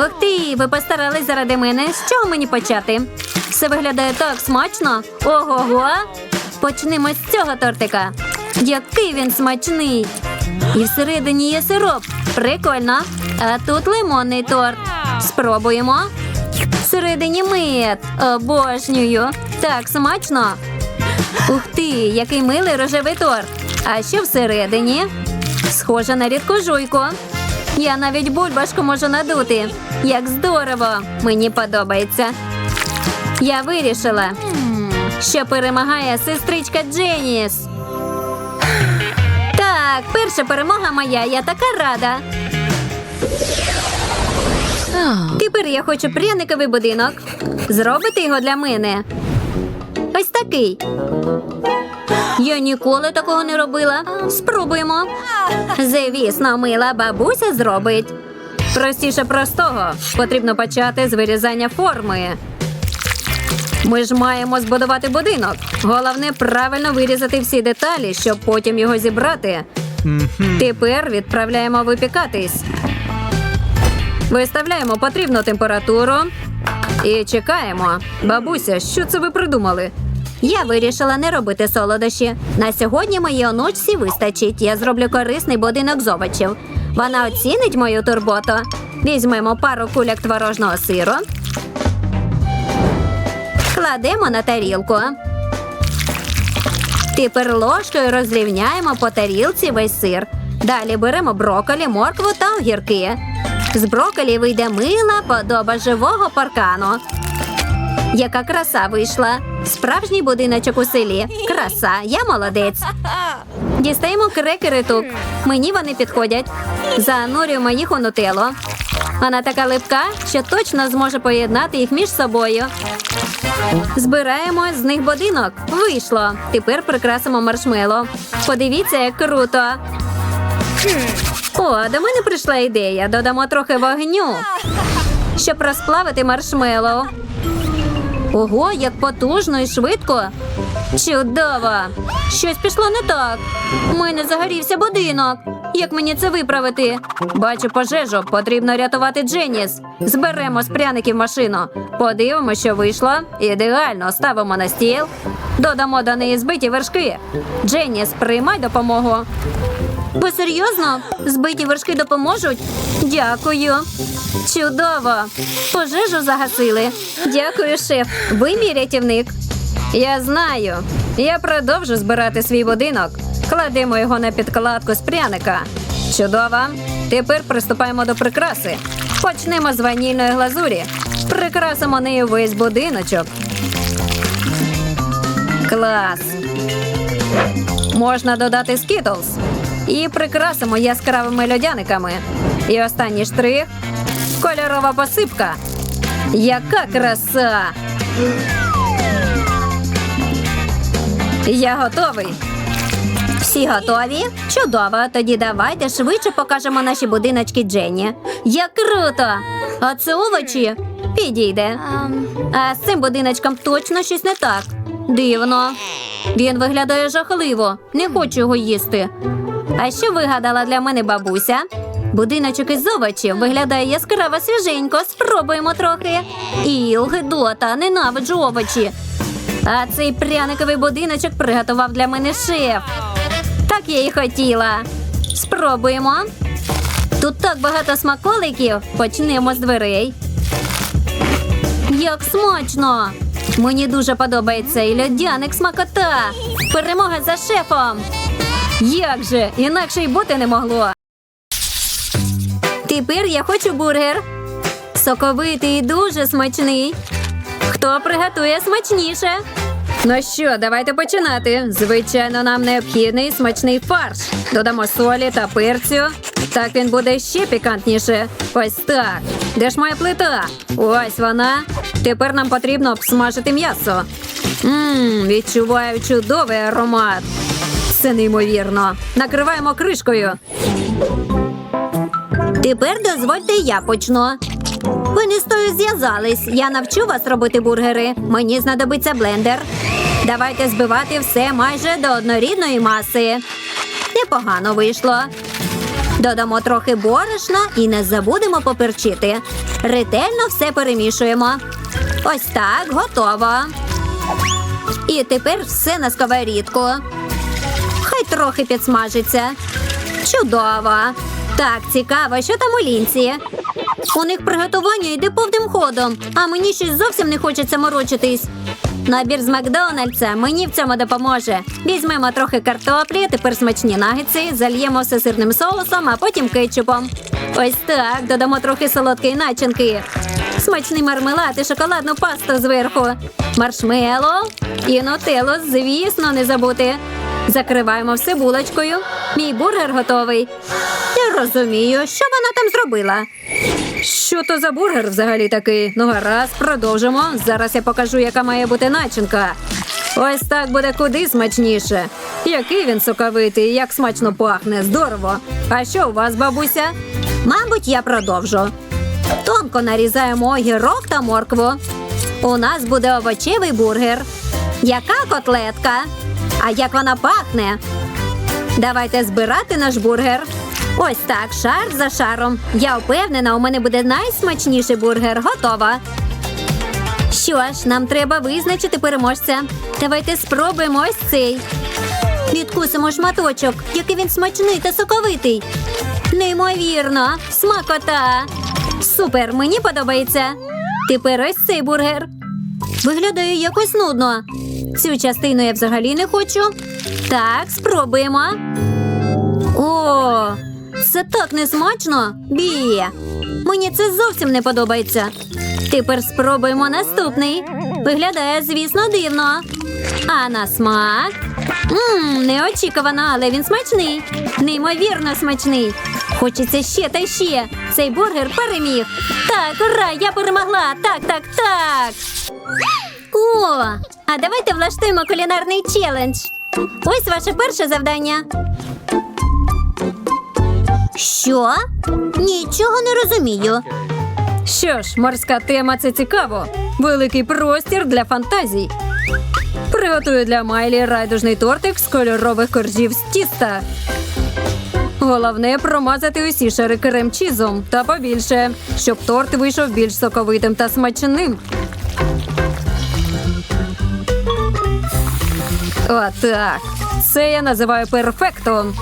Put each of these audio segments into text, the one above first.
Ух ти, ви постарались заради мене. З чого мені почати? Все виглядає так смачно. Ого-го. Почнемо з цього тортика. Який він смачний. І всередині є сироп. Прикольно. А тут лимонний торт. Спробуємо. Всередині мед. Обожнюю. Так смачно. Ух ти, який милий рожевий торт. А що всередині? Схоже на рідку жуйку. Я навіть бульбашку можу надути. Як здорово! Мені подобається. Я вирішила, що перемагає сестричка Дженіс. Так, перша перемога моя, я така рада. Тепер я хочу пряниковий будинок. Зробити його для мене. Ось такий. Я ніколи такого не робила. Спробуємо. Звісно, мила бабуся зробить. Простіше простого. Потрібно почати з вирізання форми. Ми ж маємо збудувати будинок. Головне правильно вирізати всі деталі, щоб потім його зібрати. Тепер відправляємо випікатись. Виставляємо потрібну температуру і чекаємо. Бабуся, що це ви придумали? Я вирішила не робити солодощі. На сьогодні моїй онучці вистачить. Я зроблю корисний будинок з овочів. Вона оцінить мою турботу. Візьмемо пару куляк творожного сиру. Кладемо на тарілку. Тепер ложкою розрівняємо по тарілці весь сир. Далі беремо броколі, моркву та огірки. З броколі вийде мила подоба живого паркану. Яка краса вийшла. Справжній будиночок у селі. Краса, я молодець. Дістаємо крекери тук. Мені вони підходять. Занурюємо їх у нутелло. Вона така липка, що точно зможе поєднати їх між собою. Збираємо з них будинок. Вийшло. Тепер прикрасимо маршмело. Подивіться, як круто. О, до мене прийшла ідея. Додамо трохи вогню, щоб розплавити маршмело. Ого, як потужно і швидко. Чудово! Щось пішло не так. У мене загорівся будинок. Як мені це виправити? Бачу пожежу, потрібно рятувати Дженіс. Зберемо з пряників машину. Подивимося, що вийшло. Ідеально ставимо на стіл. Додамо до неї збиті вершки. Дженіс, приймай допомогу. Ви серйозно? Збиті вершки допоможуть? Дякую. Чудово. Пожежу загасили. Дякую, шеф. Ви мій рятівник. Я знаю. Я продовжу збирати свій будинок. Кладемо його на підкладку з пряника. Чудово. Тепер приступаємо до прикраси. Почнемо з ванільної глазурі. Прикрасимо нею весь будиночок. Клас. Можна додати скітлз. І прикрасимо яскравими льодяниками. І останній штрих кольорова посипка. Яка краса! Я готовий. Всі готові? Чудово. Тоді давайте швидше покажемо наші будиночки Дженні. Як круто! А це овочі? Підійде. А з цим будиночком точно щось не так. Дивно. Він виглядає жахливо. Не хочу його їсти. А що вигадала для мене бабуся? Будиночок із овочів виглядає яскраво свіженько. Спробуємо трохи. Іл, гидота, ненавиджу овочі. А цей пряниковий будиночок приготував для мене шеф. Так я і хотіла. Спробуємо. Тут так багато смаколиків. Почнемо з дверей. Як смачно! Мені дуже подобається і льодяник смакота. Перемога за шефом. Як же, інакше й бути не могло. Тепер я хочу бургер. Соковитий і дуже смачний. Хто приготує смачніше? Ну що, давайте починати. Звичайно, нам необхідний смачний фарш. Додамо солі та перцю. Так він буде ще пікантніше. Ось так. Де ж моя плита? Ось вона. Тепер нам потрібно обсмажити м'ясо. Ммм, відчуваю чудовий аромат. Це неймовірно. Накриваємо кришкою. Тепер дозвольте, я почну. Ви не з тою зв'язались. Я навчу вас робити бургери. Мені знадобиться блендер. Давайте збивати все майже до однорідної маси. Непогано вийшло. Додамо трохи борошна і не забудемо поперчити. Ретельно все перемішуємо. Ось так, готово. І тепер все на сковорідку. Трохи підсмажиться. Чудово. Так, цікаво, що там у лінці. У них приготування йде повним ходом, а мені щось зовсім не хочеться морочитись. Набір з Макдональдса мені в цьому допоможе. Візьмемо трохи картоплі, тепер смачні нагетси, зальємо все сирним соусом, а потім кетчупом. Ось так, додамо трохи солодкої начинки. Смачний мармелад і шоколадну пасту зверху. Маршмело і нутеллу, звісно, не забути. Закриваємо все булочкою. Мій бургер готовий. Я розумію, що вона там зробила. Що то за бургер взагалі такий? Ну гаразд, продовжимо. Зараз я покажу, яка має бути начинка. Ось так буде куди смачніше. Який він соковитий, як смачно пахне, здорово. А що у вас, бабуся? Мабуть, я продовжу. Тонко нарізаємо огірок та моркву. У нас буде овочевий бургер. Яка котлетка? А як вона пахне? Давайте збирати наш бургер. Ось так, шар за шаром. Я впевнена, у мене буде найсмачніший бургер. Готова. Що ж, нам треба визначити переможця. Давайте спробуємо ось цей. Відкусимо шматочок, який він смачний та соковитий. Неймовірно, смакота. Супер, мені подобається. Тепер ось цей бургер. Виглядає якось нудно. Цю частину я взагалі не хочу. Так, спробуємо. О, це так несмачно. Бі. Мені це зовсім не подобається. Тепер спробуємо наступний. Виглядає, звісно, дивно. А на смак. Мм, неочікувано, але він смачний. Неймовірно смачний. Хочеться ще та ще. Цей бургер переміг. Так, ура, я перемогла. Так, так, так. О, а давайте влаштуємо кулінарний челендж. Ось ваше перше завдання. Що? Нічого не розумію. Що ж, морська тема це цікаво. Великий простір для фантазій. Приготую для Майлі райдужний тортик з кольорових коржів з тіста. Головне промазати усі шари крем-чізом та побільше, щоб торт вийшов більш соковитим та смачним. Отак. Це я називаю перфектом.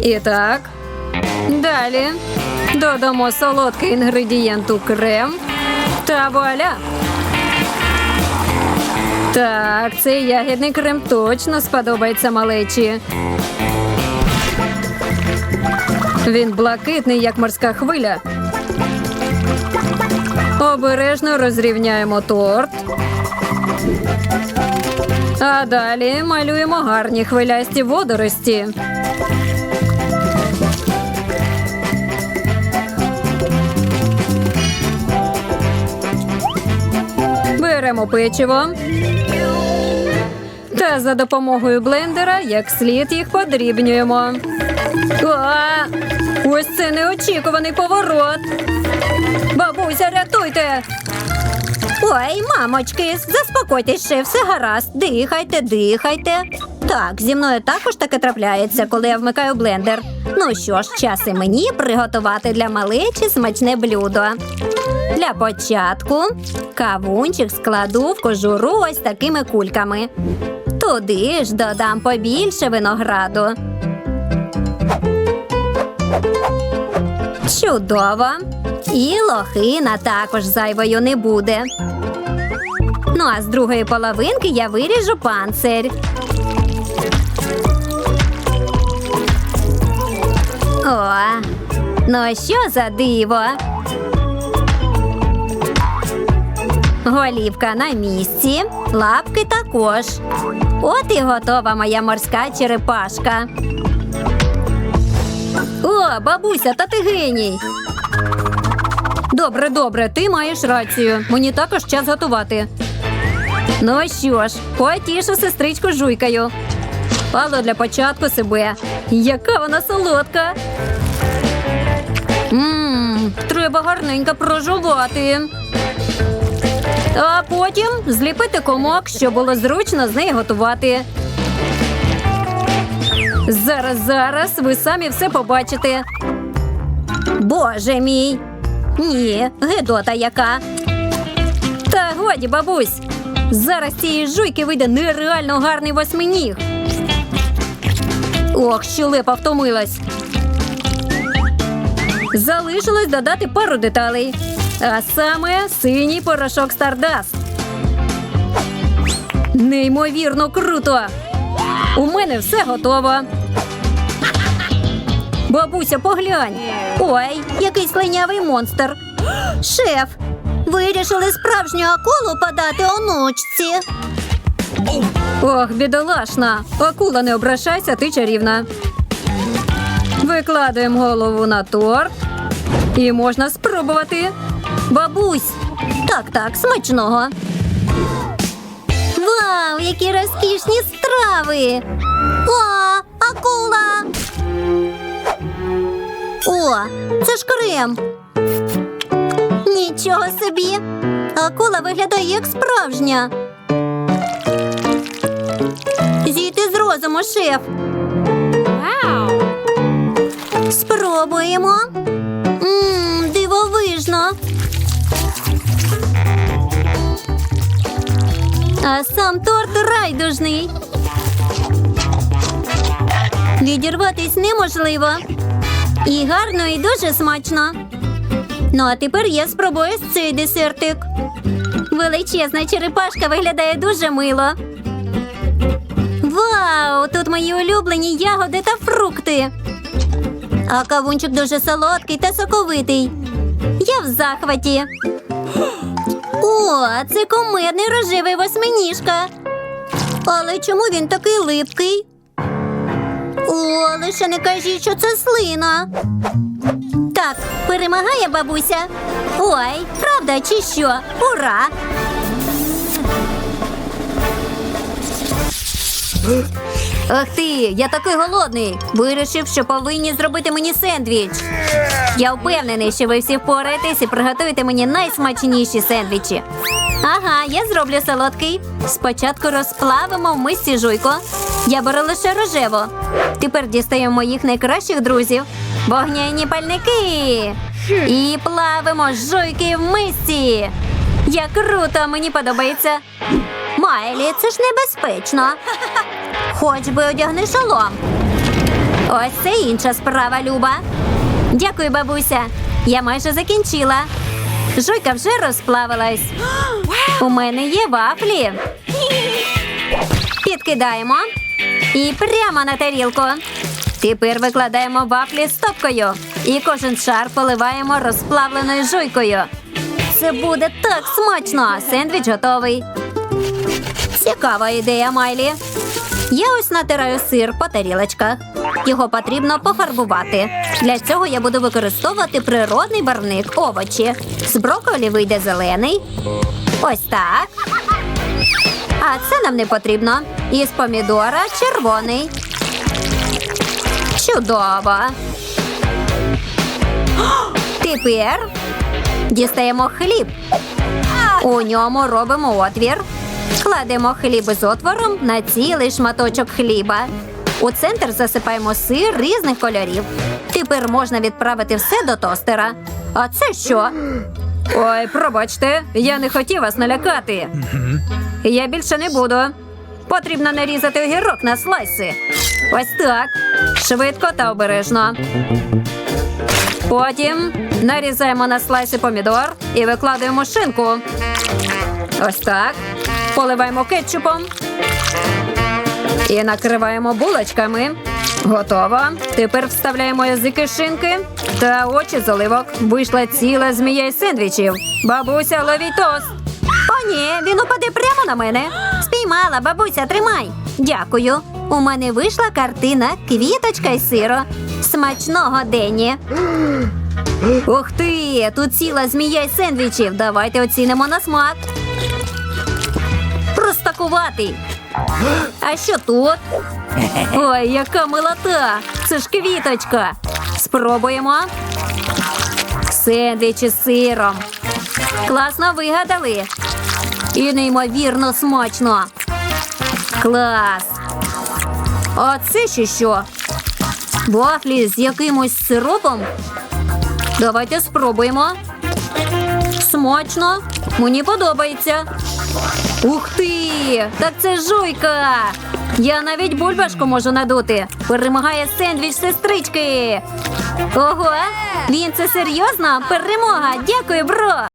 І так. Далі додамо солодкий інгредієнт у крем та вуаля. Так, цей ягідний крем точно сподобається малечі. Він блакитний, як морська хвиля. Обережно розрівняємо торт. А далі малюємо гарні хвилясті водорості. Беремо печиво. Та за допомогою блендера як слід їх подрібнюємо. А, ось це неочікуваний поворот. Бабуся, рятуйте. Ой, мамочки, заспокойтесь, ще все гаразд. Дихайте, дихайте. Так, зі мною також таке трапляється, коли я вмикаю блендер. Ну що ж, час і мені приготувати для малечі смачне блюдо. Для початку кавунчик складу в кожуру ось такими кульками. Туди ж додам побільше винограду. Чудово. І лохина також зайвою не буде. Ну а з другої половинки я виріжу панцир. О, ну що за диво? Голівка на місці, лапки також. От і готова моя морська черепашка. О, бабуся, та ти геній. Добре, добре, ти маєш рацію. Мені також час готувати. Ну що ж, потішу сестричку жуйкою. Але для початку себе. Яка вона солодка. Ммм, треба гарненько прожувати. А потім зліпити комок, щоб було зручно з неї готувати. Зараз, зараз ви самі все побачите. Боже мій. Ні, гидота яка. Та годі, бабусь. Зараз цієї жуйки вийде нереально гарний восьминіг. Ох, щелепа втомилась. Залишилось додати пару деталей. А саме синій порошок Стардаст. Неймовірно круто! У мене все готово. Бабуся, поглянь. Ой, який слинявий монстр. Шеф, вирішили справжню акулу подати онучці. Ох, бідолашна. Акула не обращайся, ти чарівна. Викладаємо голову на торт. І можна спробувати. Бабусь. Так, так, смачного. Вау, які розкішні страви! О, акула! О, це ж крем. Нічого собі. Акула виглядає як справжня. Зійти з розуму, шеф. Wow. Спробуємо. Дивовижно. А сам торт райдужний. Відірватись неможливо. І гарно, і дуже смачно. Ну, а тепер я спробую цей десертик. Величезна черепашка виглядає дуже мило. Вау! Тут мої улюблені ягоди та фрукти. А кавунчик дуже солодкий та соковитий. Я в захваті. О, це кумедний рожевий восьминіжка. Але чому він такий липкий? О, лише не кажіть, що це слина. Так, перемагає бабуся. Ой, правда чи що? Ура! Ах ти, я такий голодний. Вирішив, що повинні зробити мені сендвіч. Я впевнений, що ви всі впораєтесь і приготуєте мені найсмачніші сендвічі. Ага, я зроблю солодкий. Спочатку розплавимо в мисці жуйку. Я беру лише рожеву. Тепер дістаємо моїх найкращих друзів. Вогняні пальники. І плавимо жуйки в мисці. Як круто, мені подобається. Майлі, це ж небезпечно. Хоч би одягни шолом. Ось це інша справа, Люба. Дякую, бабуся. Я майже закінчила. Жуйка вже розплавилась. У мене є вафлі. Підкидаємо. І прямо на тарілку. Тепер викладаємо вафлі стопкою. І кожен шар поливаємо розплавленою жуйкою. Це буде так смачно. Сендвіч готовий. Цікава ідея, Майлі. Я ось натираю сир по тарілочках. Його потрібно пофарбувати. Для цього я буду використовувати природний барвник овочі. З брокколі вийде зелений. Ось так. А це нам не потрібно. І з помідора червоний. Чудово. Тепер дістаємо хліб. У ньому робимо отвір. Кладемо хліб із отвором на цілий шматочок хліба. У центр засипаємо сир різних кольорів. Тепер можна відправити все до тостера. А це що? Ой, пробачте, я не хотів вас налякати. Я більше не буду. Потрібно нарізати огірок на слайси. Ось так. Швидко та обережно. Потім нарізаємо на слайси помідор і викладаємо шинку. Ось так. Поливаємо кетчупом. І накриваємо булочками. Готово. Тепер вставляємо язики шинки та очі з оливок. Вийшла ціла змія із сендвічів. Бабуся, ловіть тост. О, ні, він упаде прямо на мене. Спіймала, бабуся, тримай. Дякую. У мене вийшла картина квіточка із сиро. Смачного Дені. Ух ти! Тут ціла змія із сендвічів. Давайте оцінимо на смак. Простакуватий. А що тут? Ой, яка милота! Це ж квіточка. Спробуємо. Сендвіч із сиром. Класно вигадали. І неймовірно смачно. Клас. А це ще що? Вафлі з якимось сиропом? Давайте спробуємо. Смачно. Мені подобається. Ух ти! Так це жуйка! Я навіть бульбашку можу надути. Перемагає сендвіч сестрички. Ого! Він це серйозно? Перемога! Дякую, бро!